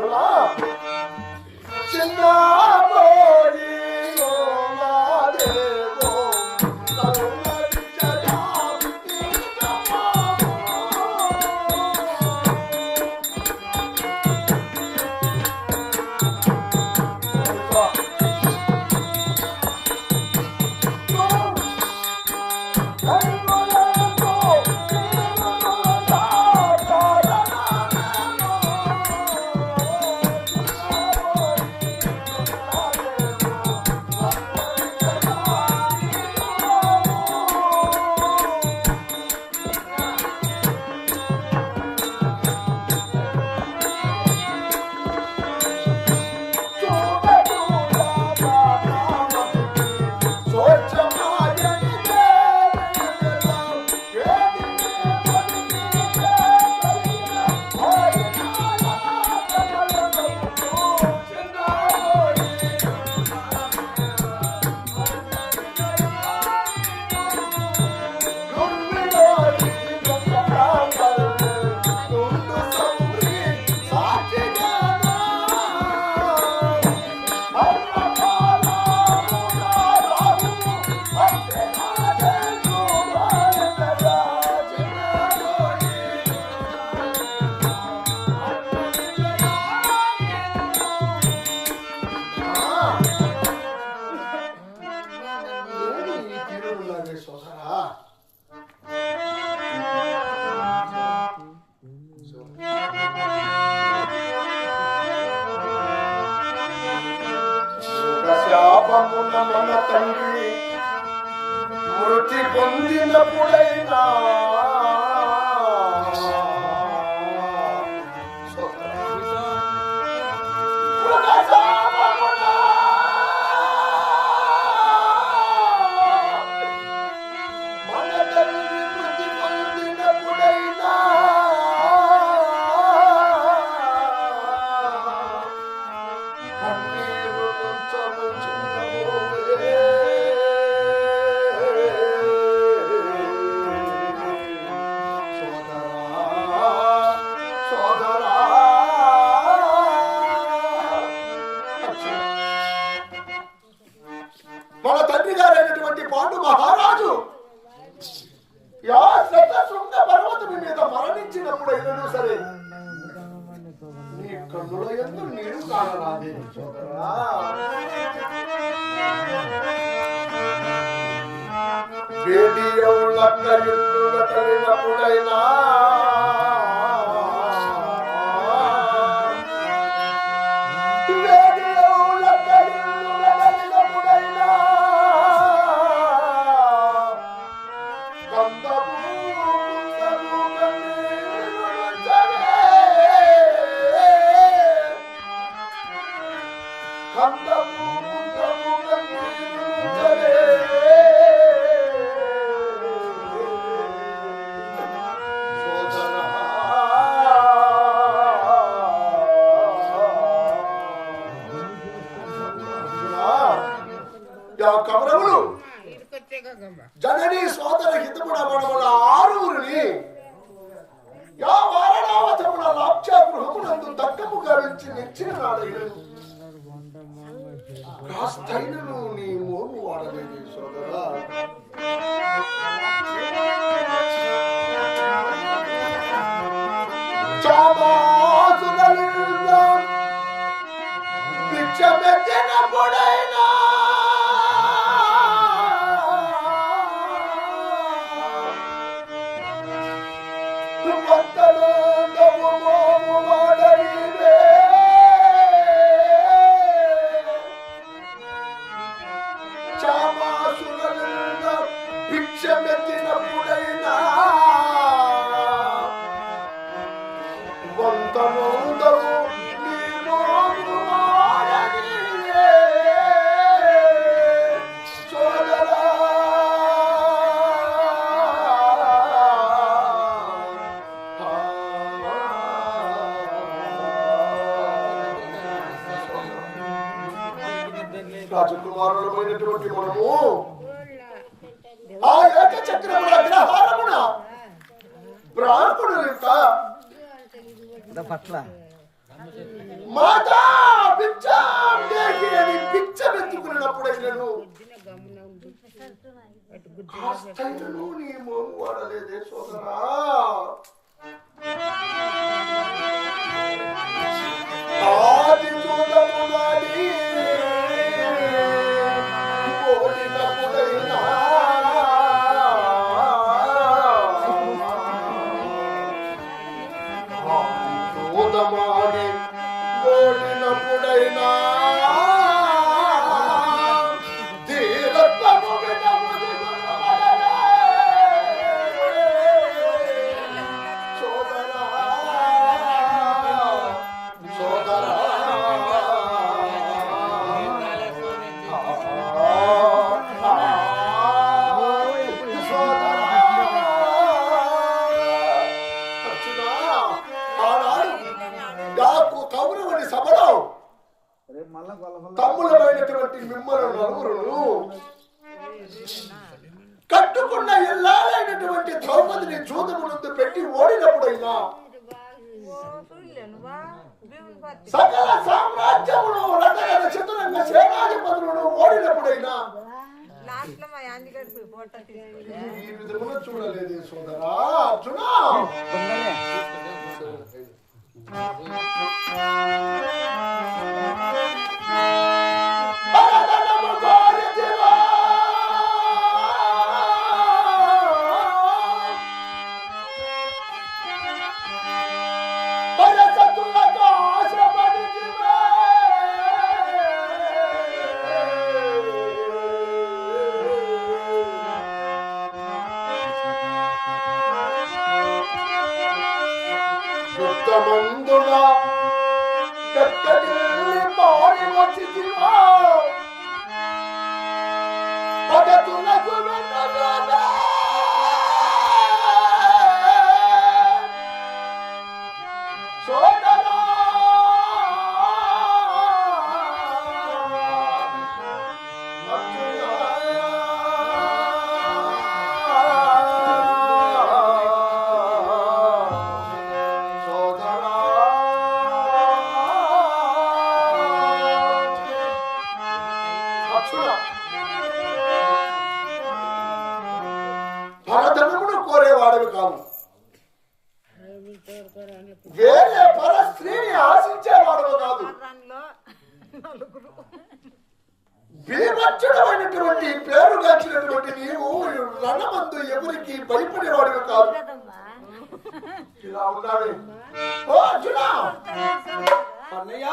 దాసులా పాపమున మన తండ్రి మృతి పొందినప్పుడైనా గావించి నిచ్చిన నాడైన ఆ ఏక చక్రముల గ్రహారమున బ్రాహ్మణుల యొక్క పట్ల. మాతా పిచ్చాం దేహి అని పిచ్చమెత్తుకున్నప్పుడైనను ఆ స్థైర్యను నీ మోము వాడలేదే సోదరా. ఆది చూడమునాడి ఆది చూడమాడి ఓడినప్పుడైనా కట్టుకున్న ఎల్లాలైనటువంటి ద్రౌపదిని చూదమునందు పెట్టి ఓడినప్పుడైనా సకల సామ్రాజ్యమును రకరకాల చతురంగ సేనాధిపతులను ఓడినప్పుడైనా ఈ విధమున చూడలేదు సోదరా అర్జున. పరదనము Bye. భయపడేవాడివి కాదు ఇలా ఉన్నావే ఓ అర్జునా అన్నయ్య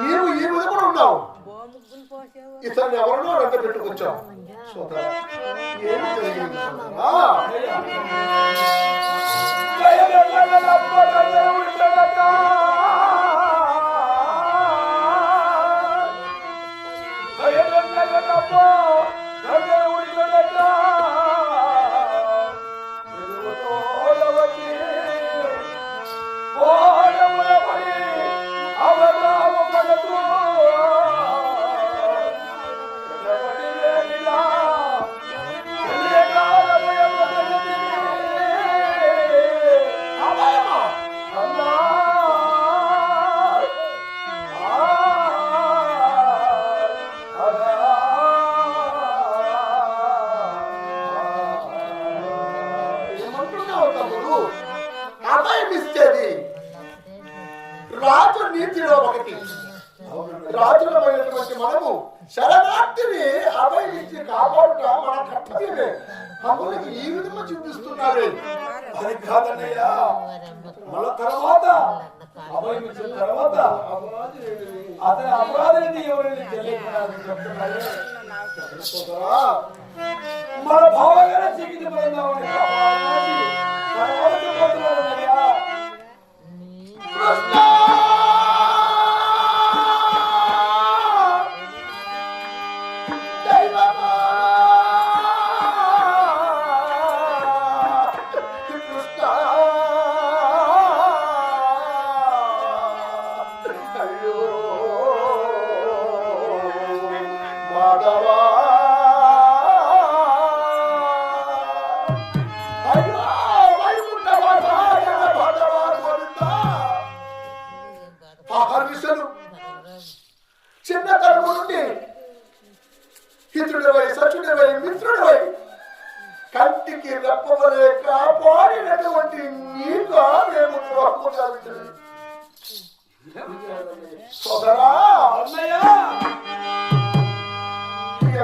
నీవు ఈ విధమున ఉన్నావు బోముగ్గులు పోసేవు ఇతన్ని ఎవరినో వెంట పెట్టుకొచ్చావు సోదరా ఏమి జరిగింది సోదరా అమ్మా అభయం మన కర్తవ్యమే. మమ్మల్ని ఈ విధంగా చూపిస్తున్నారే. అది కాదన్నయ్యా. మళ్ళా తర్వాత అభయం తర్వాత అతని అపరాధాన్ని ఎవరైనా తెలియకూడదని మన భావగానే చీకిటి పడిందామని తర్వాత చెప్పబోతున్నాడు అన్నయ్య.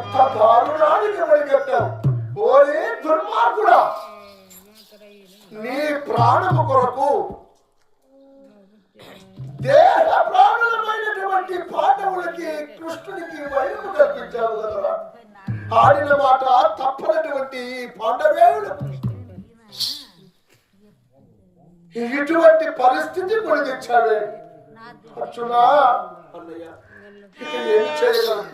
ఎంత దారుణానికి వడిగట్టావు ఓరే దుర్మార్గుడా నీ ప్రాణము కొరకు దేహ ప్రాణమైనటువంటి పాండవులకి కృష్ణునికి వైపు కల్పించావు కదరా. ఆడిన మాట తప్పనటువంటి ఈ ఇటువంటి పరిస్థితి కొని తెచ్చావే. అర్చునా అన్నయ్య ఏమి చేయగలను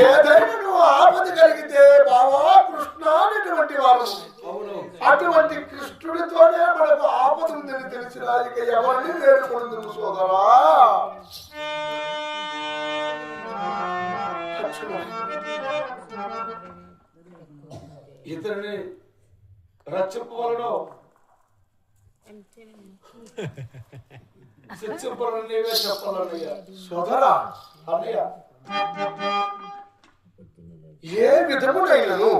ఏదైనా నువ్వు ఆపద కలిగితే బావా కృష్ణ అనేటువంటి వారు. అటువంటి కృష్ణుడితోనే మనకు ఆపద ఉందని తెలిసిన ఇక ఎవరిని వేడుకుంటుంది సోదరా? ఇతరుని రక్షింపవలను? శిక్షింపలను నీవే చెప్పాలన్నయ్య. సోదరా అన్నయ్య. ఏ విధమునైనను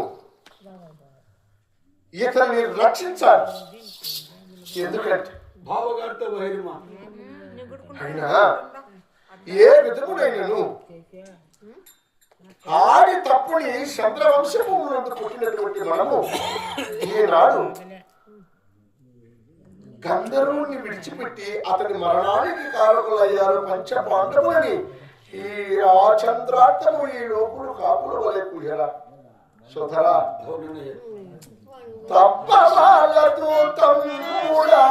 ఇతన్ని రక్షించాలి. ఎందుకంటే బావగారితో వైరమా అయినా ఏ విధమునైనను ఆడి తప్పుని చంద్రవంశము నుండి పుట్టినటువంటి మనము ఈనాడు గంధర్వుని విడిచిపెట్టి అతని మరణానికి కారకులయ్యారు పంచ పాండవులని ఈ ఆ చంద్రార్థము ఈ లోపులు కాపులు వలె అవునన్నయ్య తప్పవాలదు తమ్ముడా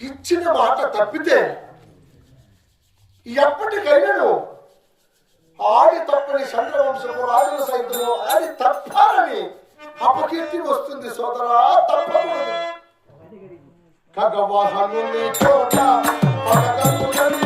ఇచ్చిన మాట తప్పితే ఎప్పటికైనాను ఆడి తప్పని చంద్రవంశము రాజుల సైతము ఆడి తప్పాలని అపకీర్తి వస్తుంది సోదరా తప్పకూడదు. కగవాహనుని చోట పగగములని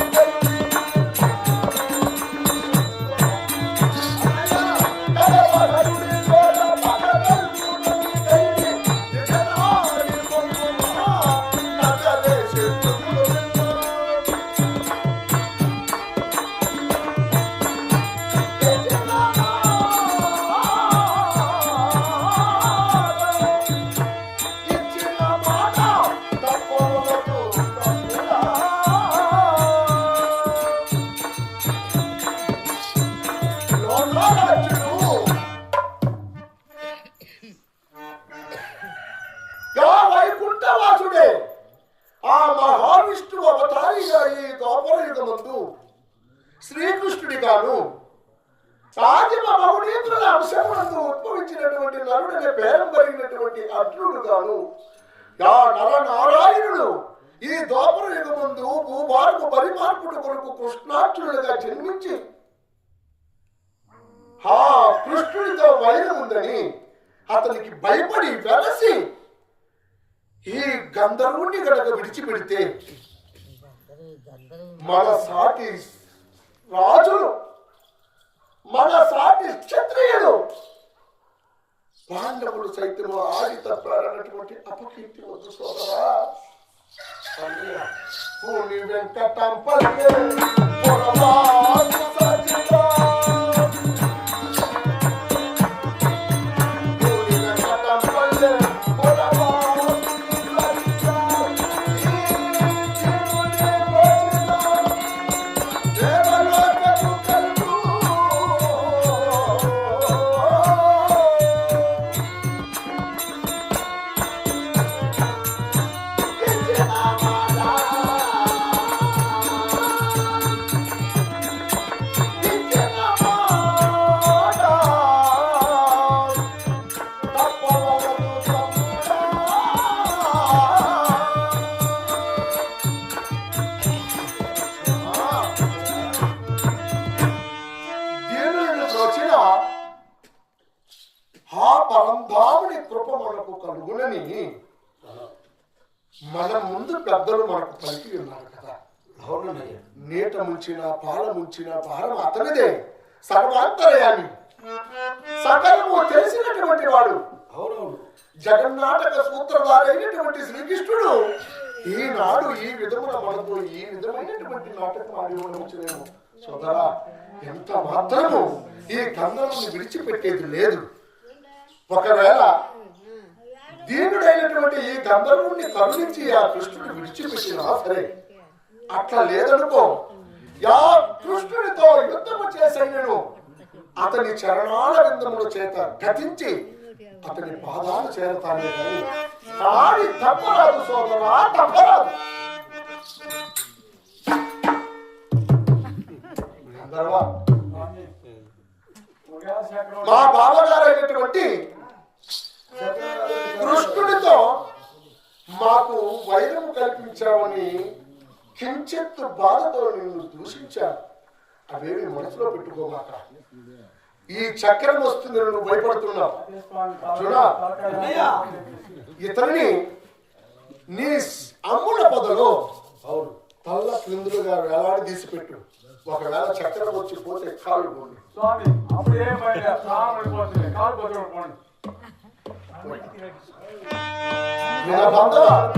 వెలసి ఈ గంధర్వుణ్ణి గనక విడిచిపెడితే మన సాటి రాజులు మన సాటి క్షత్రియులు పాండవులు సైతం ఆడి తప్పారన్నటువంటి అపకీర్తి వద్దు సోదరా. పూని స్వామిని కృప మనకు కలుగునని మన ముందు పెద్దలు మనకు పలికి ఉన్నారు కదా. అవునయ్యా నీట ముంచిన పాల ముంచిన భారం అతనిదే. సర్వాంతరయామి. సకలము తెలిసినటువంటి వాడు. అవునవును. జగన్నాటక సూత్రధారైనటువంటి శ్రీకృష్ణుడు. ఈనాడు ఈ విధమున మనకు ఈ విధమైనటువంటి నాటకం ఆడి ఉండవచ్చునేమో సోదరా ఎంత మాత్రము ఈ గంధముని విడిచిపెట్టేది లేదు. ఒకవేళ దీనుడైనటువంటి ఈ గంధర్వుణ్ణి కరుణించి ఆ కృష్ణుడు విడిచిపెట్టినా సరే అట్లా లేదనుకో యా కృష్ణుడితో యుద్ధము చేసైనను అతని చరణాల విందముల చేత గతించి అతని పాదాలు చేరతానే కానీ ఆడి తప్పరాదు సోదరా తప్పరాదు. మా బావగారు అయినటువంటి కృష్ణుడితో మాకు వైరం కల్పించావని కించెత్తు బాధతో నిన్ను దూషించాను. అవేమి మనసులో పెట్టుకోమాక? ఈ చక్రం వస్తుంది నువ్వు భయపడుతున్నావు. చూడా? ఇతన్ని నీ అమ్ముల పొదలో అవును. తల్ల క్రిందులుగా వేలాడి తీసిపెట్టు. ఒకవేళ చక్రం వచ్చి పోతే కాళ్ళు పోండి. 야, 맞다!